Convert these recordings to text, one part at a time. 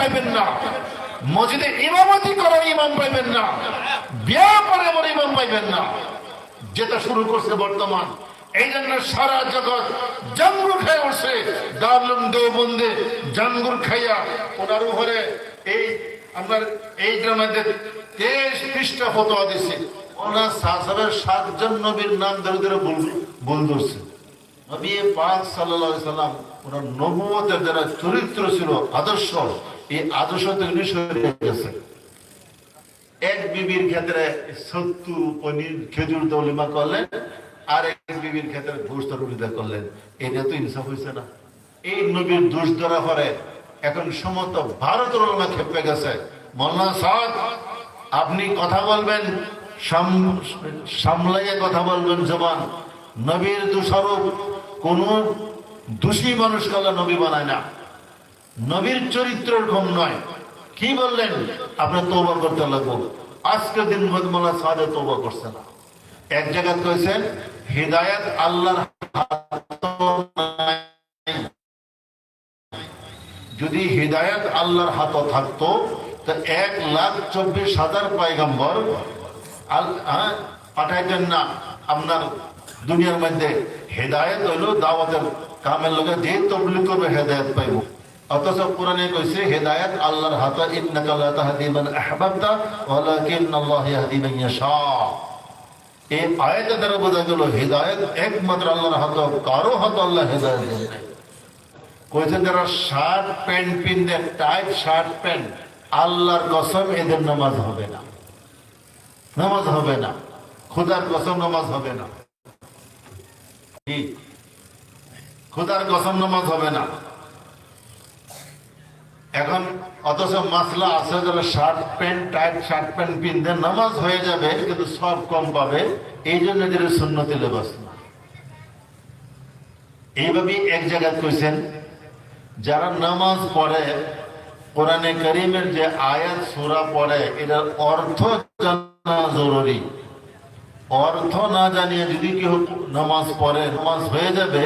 পাইবেন না। মসজিদে ইমামতি করার ইমাম পাইবেন না। বিয়া করে এমন ইমাম পাইবেন না। যেটা শুরু করছে বর্তমান। এই জন্য সারা জগৎ জাঙ্গুর খাই উঠছে। দারুম দেবন্দে জাঙ্গুর খাইয়া ওনার উপরে এই আপনার এই গ্রামেদের তেইশ পৃষ্ঠা ফতোয়া দিছে। ওনার সাহসাবের সাতজন নবীর নাম ধরে ধরে বল ধরছে। নবী পাক আলাইহি সাল্লাম ওনার নবুয়তের যারা চরিত্র ছিল, আদর্শ এই আদর্শ সরে গেছে এক বিবির ক্ষেত্রে পনির খেজুর করলেন, আর এক বিবির ক্ষেত্রে ঘুষ করলেন। এটা তো ইনসাফ হয়েছে না। এই নবীর দোষ ধরা পরে এখন খেপে গেছে। সাদ, আপনি কথা বলবেন সামলাইয়ে কথা বলবেন জবান। নবীর দোষারোপ কোন দোষী মানুষ কালা নবী বানায় না। নবীর চরিত্র এরকম নয়। কি বললেন? আপনার তৌবা করতে লাগবো। আজকের দিন মদমলা সাদে তৌবা করছে না। এক জায়গায় কইছেন হৃদায়ত আল্লাহর যদি হৃদায়ত আল্লাহর হাত থাকতো তো এক লাখ চব্বিশ হাজার পয়গম্বর হ্যাঁ, পাঠাইতেন না। আপনার দুনিয়ার মধ্যে হেদায়ত হইল দাওয়াতের কামের লগে যে তবলিগ করবে হেদায়ত পাইব। অথচ কোরআনে কইছে, হেদায়ত আল্লাহর হাতে, ইন্নাকা লা তাহদি মান আহবাবতা ওয়ালাকিন আল্লাহ ইয়াহদি মান ইয়াশা। এই আয়াতে দ্বারা বোঝা গেল, হেদায়ত একমাত্র আল্লাহর হাতে, কারও হাতে আল্লাহ হেদায়ত দেন কইছে যারা শার্ট প্যান্ট পিনবে টাইট শার্ট প্যান্ট, আল্লাহর কসম এদের নামাজ হবে না। নামাজ হবে না। খুদার কসম নামাজ হবে না? খুদার কসম নামাজ হবে না। এখন অথচ মাসলা আছে যারা shirt pant, tight shirt pant পিনতে নামাজ হয়ে যাবে, কিন্তু সব কম পাবে। এই জন্য এদের সুন্নতি লেবাস না। এইভাবে এক জায়গায় কইছেন, যারা নামাজ পড়ে, কোরআনে করিমের যে আয়াত, সুরা পড়ে, এটার অর্থ জানা জরুরি। অর্থ না জানিয়ে যদি কেউ নামাজ পড়ে, নামাজ হয়ে যাবে,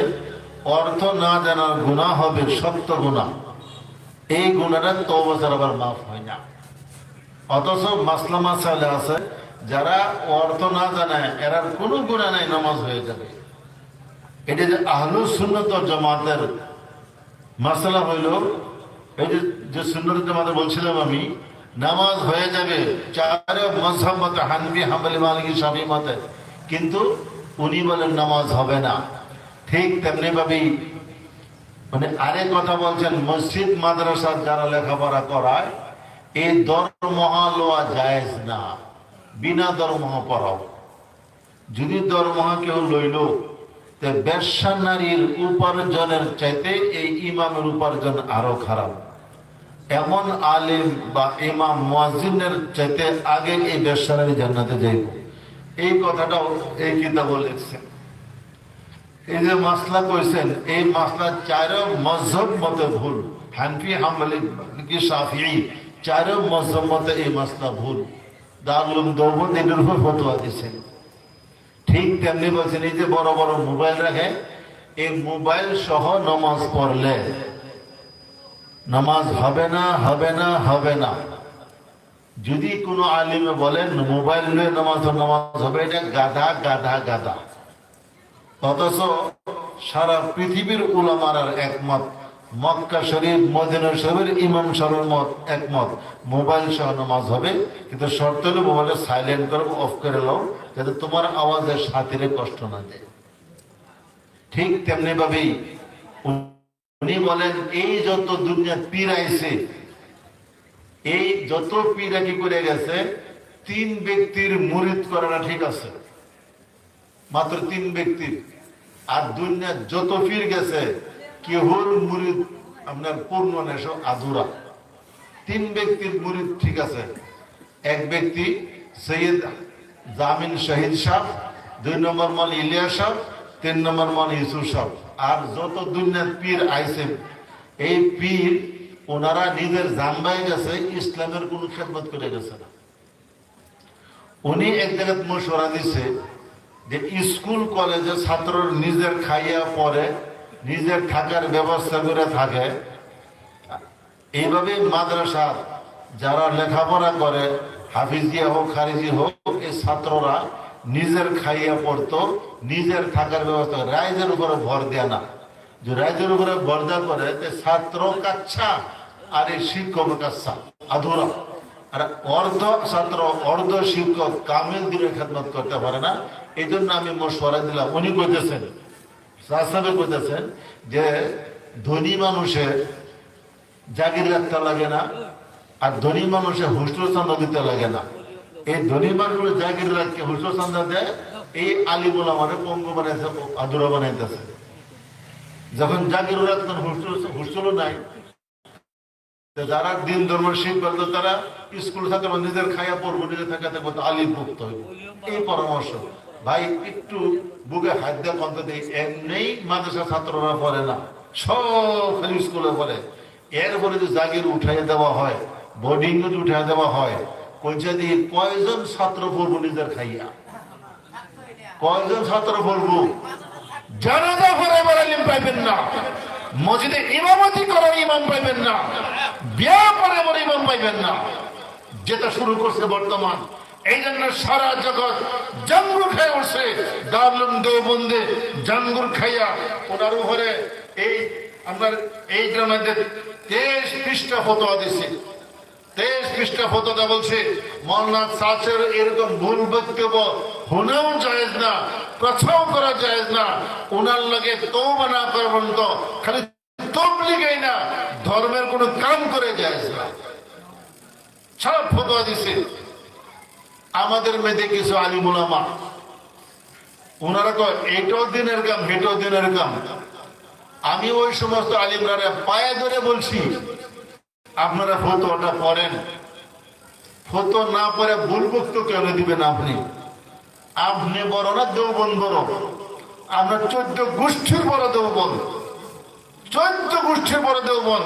অর্থ না জানার গুণা হবে সত্য গুণা এই গুণাটা তো বছর আবার মাফ হয় না। অথচ মাসলা মাসালে আছে, যারা অর্থ না জানায়, এরার কোনো গুণা নাই, নামাজ হয়ে যাবে। এটা যে আহলু সুন্নত জামাতের মাসালা হইল, এই যে সুন্নত জামাতে বলছিলাম আমি, নামাজ হয়ে যাবে, চার মতে হানবি, হাম্বলি, মালিকি স্বামী মতে। কিন্তু উনি বলেন, নামাজ হবে না। ঠিক তেমনি ভাবেই মানে আরেক কথা বলছেন, মসজিদ মাদ্রাসা যারা লেখাপড়া করায়, এই দরমহা লোয়া জায়েজ না। বিনা দরমহা পড়াও। যদি দরমহা কেউ লইল ব্যবসা নারীর উপার্জনের চাইতে এই ইমামের উপার্জন আরও খারাপ। এমন আলিম বা ইমাম, মুয়াজ্জিনের চাইতে আগে এই ব্যবসা নারী জান্নাতে যাইব। এই কথাটাও এই কিতাব লিখছেন। এই যে মাসলা কইছেন এই মাসলা চারো মজহব মতে ভুল। হানফি, হাম্বলি কি সাফি চারো মজহব মতে এই মাসলা ভুল। দারুল দৌবত এটার উপর ফতোয়া দিছেন ঠিক তেমনি বলছেন এই যে বড় বড় মোবাইল রাখে এই মোবাইল সহ নামাজ পড়লে। নামাজ হবে না হবে না হবে না। যদি কোনো আলিমে বলেন, মোবাইল নিয়ে নামাজ নামাজ হবে, এটা গাধা গাধা গাধা। অথচ সারা পৃথিবীর উলামার একমত, মক্কা শরীফ, মদিনা শরীফের ইমাম একমত। মোবাইল সহ নামাজ হবে, কিন্তু শর্ত হলে মোবাইলটা সাইলেন্ট করো অফ করে যাতে তোমার আওয়াজের কষ্ট না দেয়। ঠিক তেমনি ভাবেই উনি বলেন, এই যত দুনিয়া পীর আইছে এই যত পীরা কি করে গেছে, তিন ব্যক্তির মুরিদ করাটা ঠিক আছে। মাত্র তিন ব্যক্তির আর দুনিয়া যত পীর গেছে, কেহর মুরিদ আপনার পূর্ণ নেশ আধুরা। তিন ব্যক্তির মুরিদ ঠিক আছে। এক ব্যক্তি সৈয়দ জামিন শহীদ সাহ, দুই নম্বর মল ইলিয়া সাহ, তিন নম্বর মল ইসু সাহ। আর যত দুনিয়ার পীর আইছে, এই পীর ওনারা নিজের জানবাই গেছে, ইসলামের কোন খেদমত করে গেছে না। উনি এক জায়গায় মশওয়ারা দিছে যে স্কুল, কলেজে ছাত্র নিজের খাইয়া পড়ে নিজের থাকার ব্যবস্থা করে থাকে। এইভাবে মাদ্রাসা যারা লেখাপড়া করে, হাফিজিয়া হোক, খারিজি হোক, এই ছাত্ররা নিজের খাইয়া পড়তো, নিজের থাকার ব্যবস্থা করে। রাইজের উপরে ভর দেয় না। যে রাইজের উপরে ভর দেওয়ার পরে যে ছাত্র কাচ্ছা আর এই শিক্ষক কাচ্ছা, আধুরা। আর অর্ধ ছাত্র, অর্ধ শিক্ষক কামিল দিনের খেদমত করতে পারে না। এই জন্য আমি মশওয়ারা দিলাম। উনি কইতেছেন সাহেব কইতেছেন যে ধনী মানুষের জাগির রাখতে লাগে না আর ধনী মানুষের হুস্ট চান্দা দিতে লাগে না। এই ধনী মানুষগুলো জাগির রাখতে হুস্ট চান্দা দেয়, এই আলিমুল আমাদের পঙ্গু বানাইছে, আদুরা বানাইতেছে। যখন জাগির রাখতেন হুস্ট হুস্টলও নাই যারা দিন ধর্ম শিখবে তারা স্কুল থাকতে পারবে, নিজের খাইয়া পড়ব নিজের থাকাতে করতে আলিম ভুক্ত হইব। এই পরামর্শ। ভাই একটু বুকে হাত দিয়ে কন্ত দিই এমনি মাদ্রাসা ছাত্ররা পড়ে না সব স্কুলে পড়ে এরপরে যদি জাগির উঠাই দেওয়া হয় বোর্ডিং যদি উঠাই দেওয়া হয় কইছে দিয়ে কয়জন ছাত্র পড়ব নিজের খাইয়া? কয়জন ছাত্র পড়ব? জানাজা পরে এবার আলিম পাইবেন না। মসজিদে ইমামতি করার ইমাম পাইবেন না। বিয়া পরে বলে ইমাম পাইবেন না। যেটা শুরু করছে বর্তমান। এই জন্য সারা জগৎ জাঙ্গুর খেয়ে উঠছে। দারুণ দেবন্দে জাঙ্গুর খাইয়া ওনার উপরে এই আপনার এই গ্রামের দেশ পৃষ্ঠা ফতোয়া দিছে। তেইশ পৃষ্ঠা ফতোয়া বলছে, মৌলানা সাচের এরকম ভুল বক্তব্য হোনাও জায়েজ না প্রথাও করা জায়েজ না। ওনার লগে তৌবা না করবেন তো খালি তবলিগেই না, ধর্মের কোনো কাম করে জায়েজ না। সব ফতোয়া দিছে। আমাদের মেয়েদের কিছু আলিমুলামা ওনারা কয় এইটাও দিনের কাম হেটাও দিনের কাম। আমি ওই সমস্ত আলিমরা পায়ে ধরে বলছি আপনারা ফতোয়াটা পড়েন। ফতো না পড়ে ভুল বক্তব্য কেন দিবেন আপনি? আপনি বড় না দেওবন বড়? আমরা চোদ্দ গোষ্ঠীর বড় দেবন চোদ্দ গোষ্ঠীর বড় দেওবন